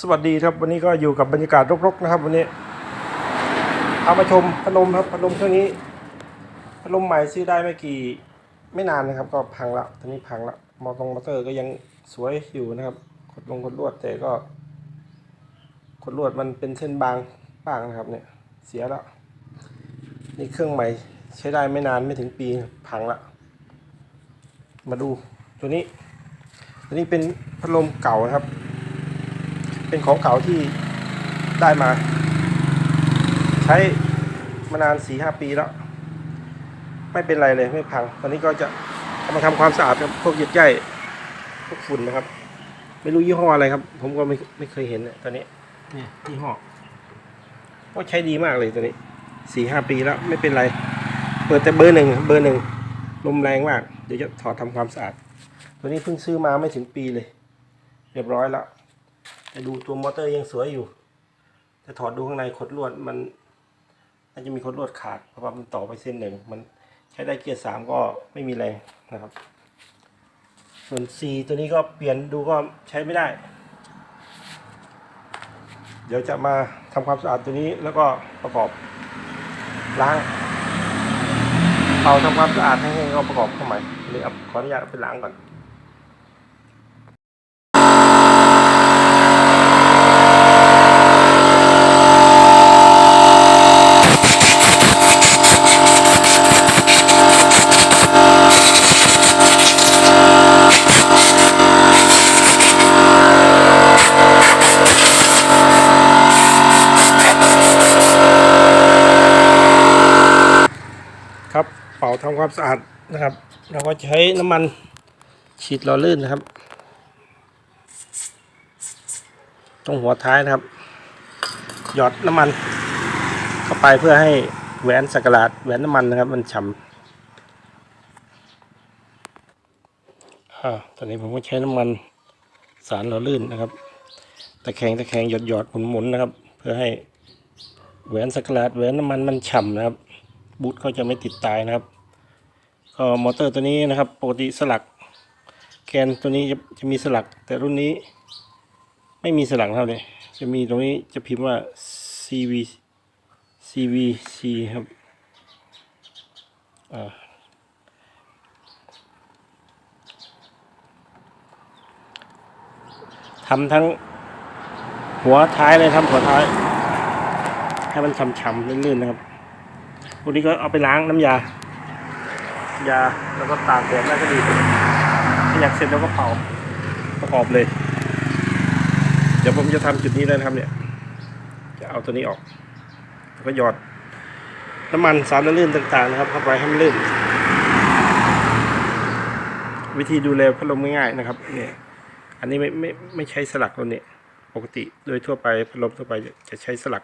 สวัสดีครับวันนี้ก็อยู่กับบรรยากาศรกๆนะครับ วันนี้เอามาชมพัดลมครับพัดลมเครื่องนี้พัดลมใหม่ซื้อได้ไม่กี่ไม่นานนะครับ ก็พังละตอนนี้พังละมอตรงมอเตอร์ก็ยังสวยอยู่นะครับกดลงกดลวดแต่ก็กดลวดมันเป็นเส้นบางบ้างนะครับ เนี่ย เสียแล้วนี่เครื่องใหม่ใช้ได้ไม่นานไม่ถึงปีพังละมาดูตัวนี้ตัวนี้เป็นพัดลมเก่านะครับ เป็นของเก่าที่ได้มา ใช้มานานสี่ห้าปีแล้ว ไม่เป็นไรเลยไม่พัง ตอนนี้ก็จะเอามาทำความสะอาดกับพวกเหยียดใยพวกฝุ่นนะครับ ไม่รู้ยี่ห้ออะไรครับ ผมก็ไม่ไม่เคยเห็นตอนนี้นี่ยี่ห้อก็ใช้ดีมากเลยตัวนี้สี่ห้าปีแล้วไม่เป็นไร เปิดแต่เบอร์หนึ่งเบอร์หนึ่งลมแรงมาก เดี๋ยวจะถอดทำความสะอาด ตัวนี้เพิ่งซื้อมาไม่ถึงปีเลย เรียบร้อยแล้ว ดูตัวมอเตอร์ยังสวยอยู่ แต่ถอดดูข้างในขดลวดมันน่าจะมีขดลวดขาดเพราะว่ามันต่อไปเส้นหนึ่งมันใช้ได้เกียร์สามก็ไม่มีแรงนะครับ ส่วน C ตัวนี้ก็เปลี่ยนดูก็ใช้ไม่ได้ เดี๋ยวจะมาทำความสะอาดตัวนี้แล้วก็ประกอบล้างเป่าทำความสะอาดให้แห้งก็ประกอบเข้าใหม่เลยเอาขออนุญาตไปล้างก่อน ทำความสะอาดนะครับ เราก็ใช้น้ำมันฉีดล่อลื่นนะครับ ตรงหัวท้ายนะครับ หยอดน้ำมันเข้าไปเพื่อให้แหวนสักหลาดแหวนน้ำมันนะครับ มันฉ่ำอ่าตอนนี้ผมก็ใช้น้ำมันสารล่อลื่นนะครับ ตะแคงตะแคงหยดหยอดหมุนหมุนนะครับ เพื่อให้แหวนสักหลาดแหวนน้ำมันมันฉ่ำนะครับ บูทเขาจะไม่ติดตายนะครับ ก็มอเตอร์ตัวนี้นะครับ ปกติสลัก แกนตัวนี้จะจะมีสลัก แต่รุ่นนี้ ไม่มีสลักเท่านี้จะมีตรงนี้จะพิมพ์ว่า CV CVC ครับอ่าทำทั้งหัวท้ายเลยทำหัวท้าย ให้มันฉ่ำๆลื่นๆนะครับพวกนี้ก็เอาไปล้างน้ำยา ยาแล้วก็ตากแดดแล้วก็ดีถ้าอยากเสร็จแล้วก็เผาประกอบเลย เดี๋ยวผมจะทำจุดนี้แล้วนะครับเนี่ย จะเอาตัวนี้ออกแล้วก็หยอดน้ำมันสารละลื่นต่างๆนะครับเข้าไปให้มันลื่น วิธีดูแลพัดลมง่ายๆนะครับ เนี่ย อันนี้ไม่ไม่ไม่ใช้สลักตัวนี้ปกติโดยทั่วไปพัดลมทั่วไปจะจะใช้สลัก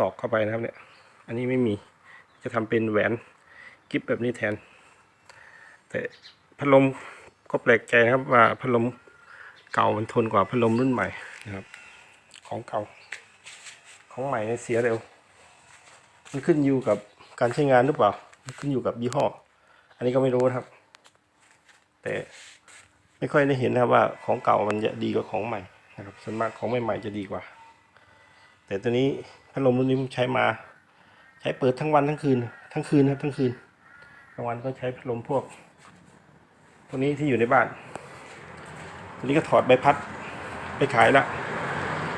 ตอกเข้าไปนะครับเนี่ย อันนี้ไม่มีจะทำเป็นแหวน กิฟแบบนี้แทน แต่พัดลมก็แปลกใจนะครับว่าพัดลมเก่ามันทนกว่าพัดลมรุ่นใหม่นะครับ ของเก่า ของใหม่เสียเร็ว มันขึ้นอยู่กับการใช้งานหรือเปล่า มันขึ้นอยู่กับยี่ห้อ อันนี้ก็ไม่รู้ครับ แต่ไม่ค่อยได้เห็นนะครับว่าของเก่ามันจะดีกว่าของใหม่นะครับส่วนมากของใหม่ๆจะดีกว่า แต่ตัวนี้พัดลมรุ่นนี้ผมใช้มา ใช้เปิดทั้งวันทั้งคืน ทั้งคืนครับทั้งคืน กลางวันก็ใช้พัดลมพวกพวกนี้ที่อยู่ในบ้าน ตัวนี้ก็ถอดใบพัดไปขายละ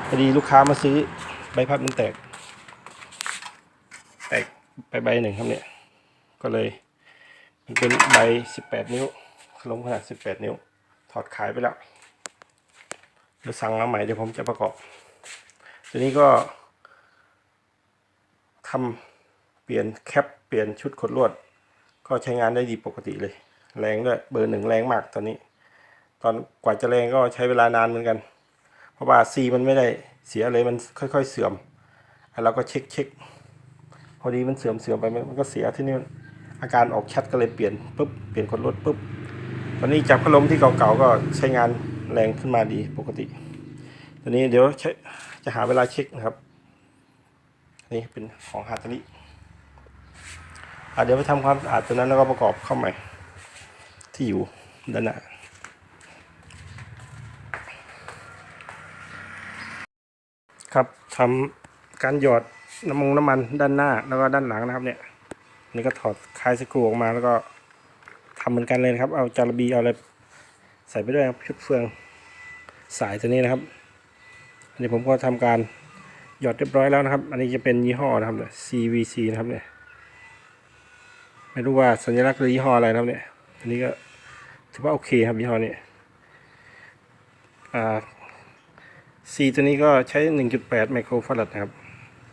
พอดีลูกค้ามาซื้อใบพัดมันแตก แตกไปใบหนึ่งครับเนี่ย ก็เลย มันเป็นใบสิบแปดนิ้วลมขนาดสิบแปดนิ้ว ถอดขายไปแล้วเดี๋ยวสั่งมาใหม่เดี๋ยวผมจะประกอบ ตัวนี้ก็ทำเปลี่ยนแคปเปลี่ยนชุดขดลวด ก็ใช้งานได้ดีปกติเลย แรงด้วยเบอร์หนึ่งแรงมากตอนนี้ ตอนกว่าจะแรงก็ใช้เวลานานเหมือนกัน เพราะว่าซีมันไม่ได้เสียเลยมันค่อย ๆ เสื่อมแล้วเราก็เช็คเช็คพอดีมันเสื่อมเสื่อมไปมันก็เสียที่นี่อาการออกชัดก็เลยเปลี่ยนปุ๊บเปลี่ยนขดลวดปุ๊บตอนนี้จากพัดลมที่เก่าๆก็ใช้งานแรงขึ้นมาดีปกติตอนนี้เดี๋ยวจะหาเวลาเช็คนะครับ นี่เป็นของฮาตาริอ่ เดี๋ยวไปทำความสะอาดตัวนั้นแล้วก็ประกอบเข้าใหม่ ที่อยู่ด้านหน้าครับทำการหยอดน้ำมงน้ำมันด้านหน้าแล้วก็ด้านหลังนะครับเนี่ยนี่ก็ถอดคลายสกรูออกมาแล้วก็ทำเหมือนกันเลยครับ เอาจาระบีเอาอะไรใส่ไปด้วยครับชุดเฟืองสายตัวนี้นะครับ อันนี้ผมก็ทำการหยอดเรียบร้อยแล้วนะครับ อันนี้จะเป็นยี่ห้อนะครับเนี่ย CVC นะครับเนี่ย ไม่รู้ว่าสัญลักษณ์หรือยี่ห้ออะไรนะครับเนี่ย อันนี้ก็ถือว่าโอเคครับยี่ห้อนี้อ่า C ตัวนี้ก็ใช้ 1.8 ไมโครฟาราดนะครับ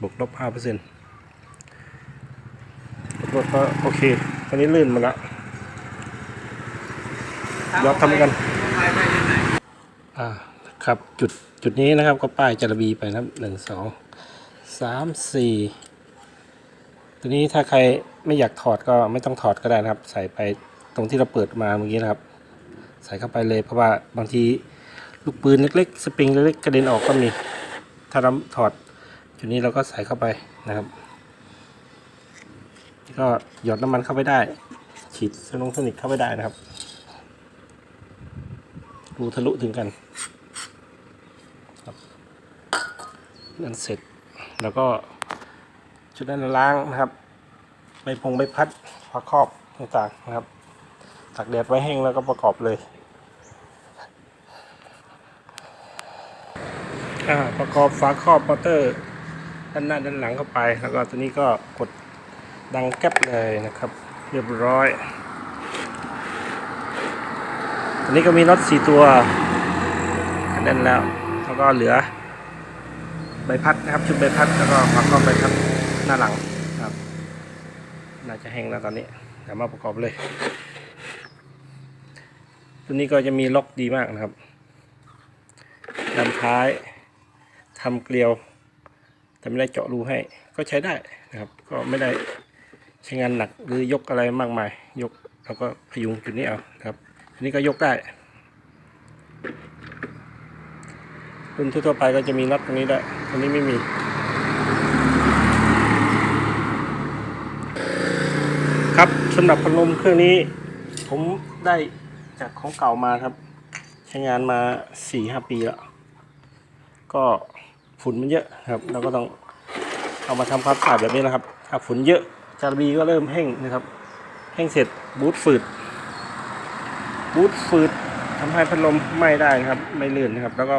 บวกลบ5เปอร์เซ็นต์รถก็โอเค ตอนนี้ลื่นมาแล้วเดี๋ยวทำกัน อ่า ครับ จุด จุดนี้นะครับ ก็ป้ายจารบีไปนะครับหนึ่งสองสามสี่ ตัวนี้ถ้าใครไม่อยากถอดก็ไม่ต้องถอดก็ได้นะครับ ใส่ไปตรงที่เราเปิดมาเมื่อกี้นะครับ ใส่เข้าไปเลยเพราะว่าบางทีลูกปืนเล็กๆ สปริงเล็กๆกระเด็นออกก็มี ถ้าเราถอดจุดนี้เราก็ใส่เข้าไปนะครับก็หยดน้ำมันเข้าไปได้ ฉีดสนงสนิทเข้าไปได้นะครับรูทะลุถึงกันนั่นเสร็จแล้วก็ ชุดนั้นล้างนะครับใบพงใบพัดฝาครอบต่างๆนะครับตากแดดไว้แห้งแล้วก็ประกอบเลยอ่าประกอบฝาครอบมอเตอร์ด้านหน้าด้านหลังเข้าไป แล้วก็ตัวนี้ก็กดดังแก๊บเลยนะครับ เรียบร้อยตัวนี้ก็มีน็อตสี่ตัวแน่นแล้ว แล้วก็เหลือใบพัดนะครับ ชุดใบพัดแล้วก็ฝาครอบใบพัด หน้าหลังนะครับ น่าจะแห้งแล้วตอนนี้เดี๋ยวมาประกอบเลย ตัวนี้ก็จะมีล็อกดีมากนะครับด้านท้ายทำเกลียวแต่ไม่ได้เจาะรูให้ ก็ใช้ได้นะครับ ก็ไม่ได้ใช้งานหนักหรือยกอะไรมากมาย ยกแล้วก็พยุงจุดนี้เอาครับอันนี้ก็ยกได้รุ่นทั่วไปก็จะมีน็อตตรงนี้ได้ตรงนี้ไม่มี ครับ สำหรับพัดลมเครื่องนี้ ผมได้จากของเก่ามาครับ ใช้งานมาสี่ห้าปีแล้ว ก็ฝุ่นมันเยอะครับ เราก็ต้องเอามาทำความสะอาดแบบนี้นะครับถ้าฝุ่นเยอะจารบีก็เริ่มแห้งนะครับ แห้งเสร็จบูทฝืดบูทฝืดทำให้พัดลมไหม้ได้นะครับ ไม่ลื่นนะครับ แล้วก็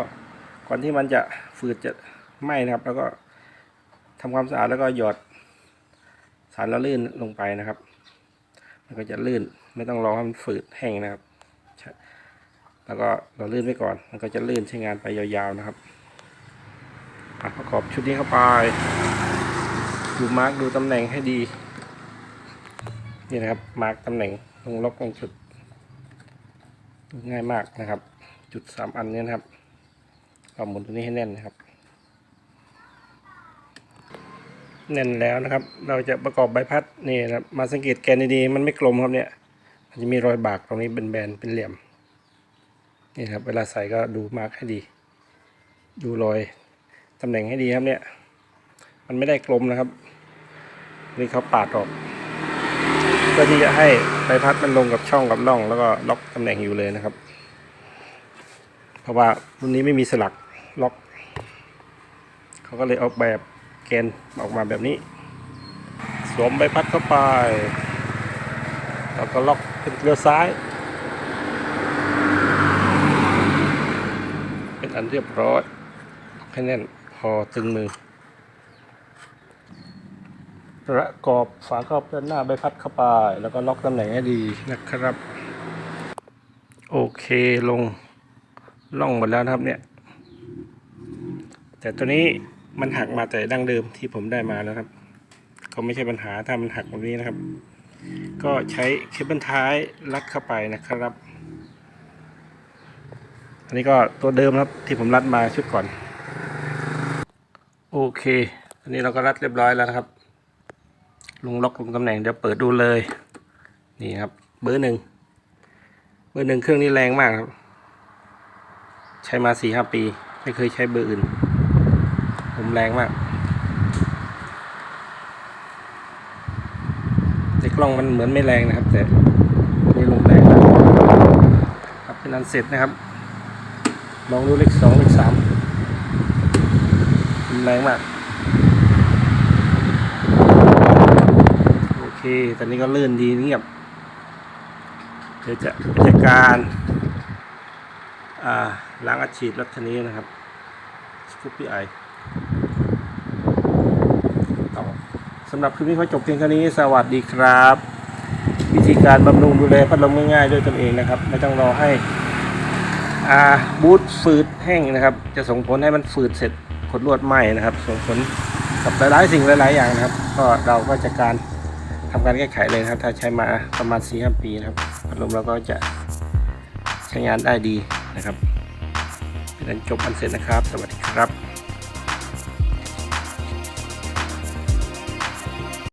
ก่อนที่มันจะฝืดจะไหม้นะครับ แล้วก็ทำความสะอาดแล้วก็หยอดสารละลื่นลงไปนะครับ มันก็จะลื่นไม่ต้องรอให้มันฝืดแห้งนะครับ แล้วก็เราลื่นไว้ก่อน มันก็จะลื่นใช้งานไปยาวๆนะครับประกอบชุดนี้เข้าไป ดูมาร์กดูตำแหน่งให้ดี นี่นะครับ มาร์กตำแหน่งลงล็อกลงจุด ง่ายมากนะครับ จุดสามอันนี้นะครับเอาหมุนตัวนี้ให้แน่นนะครับ แน่นแล้วนะครับ เราจะประกอบใบพัดนี่นะมาสังเกตแกนดีๆมันไม่กลมครับเนี่ยมันจะมีรอยบากตรงนี้เป็นแบนๆเป็นเหลี่ยมนี่ครับเวลาใส่ก็ดูมาร์กให้ดี ดูรอยตำแหน่งให้ดีครับเนี่ย มันไม่ได้กลมนะครับ นี่เขาปาดออกเพื่อที่จะให้ใบพัดมันลงกับช่องกับน่อง แล้วก็ล็อกตำแหน่งอยู่เลยนะครับ เพราะว่ารุ่นนี้ไม่มีสลักล็อก เขาก็เลยออกแบบ แกนออกมาแบบนี้ สวมใบพัดเข้าไป แล้วก็ล็อกเป็นเกลียวซ้าย เป็นอันเรียบร้อยให้แน่นพอตึงมือ ประกอบฝาครอบด้านหน้าใบพัดเข้าไป แล้วก็ล็อกตำแหน่งให้ดีนะครับ โอเคลงล่องหมดแล้วนะครับเนี่ย แต่ตัวนี้ มันหักมาแต่ดั้งเดิมที่ผมได้มาแล้วครับ ก็ไม่ใช่ปัญหาถ้ามันหักแบบนี้นะครับ ก็ใช้เคเบิลท้ายรัดเข้าไปนะครับ อันนี้ก็ตัวเดิมครับที่ผมรัดมาชุดก่อน โอเค อันนี้เราก็รัดเรียบร้อยแล้วนะครับ ลงล็อกลงตำแหน่งเดี๋ยวเปิดดูเลย นี่ครับ เบอร์หนึ่งเบอร์หนึ่งเครื่องนี้แรงมากครับ ใช้มาสี่ห้าปี ไม่เคยใช้เบอร์อื่น แรงมากในกล้องมันเหมือนไม่แรงนะครับ แต่นี่ลงแรงครับเป็นอันเสร็จนะครับ ลองดูเลขสองเลขสามแรงมากโอเคตอนนี้ก็ลื่นดีเงียบเดี๋ยวจะจัดการล้างอัดฉีดรถคันนี้นะครับสกูปปี้ไอสำหรับคลิปนี้ขอจบเพียงเท่นี้ สวัสดีครับ วิธีการบำรุงดูแลพัดลมง่ายๆด้วยตนเองนะครับ ไม่ต้องรอให้อาบูทฝืดแห้งนะครับ จะส่งผลให้มันฝืดเสร็จขดลวดไหมนะครับ ส่งผลกับหลายๆสิ่งหลาย ๆ อย่างนะครับ ก็เราก็จะการทำการแก้ไขเลยครับ ถ้าใช้มาประมาณ4 5ปีนะครับพัดลมเราก็จะใช้งานได้ดีนะครับเป็นอันจบอันเสร็จนะครับ สวัสดีครับ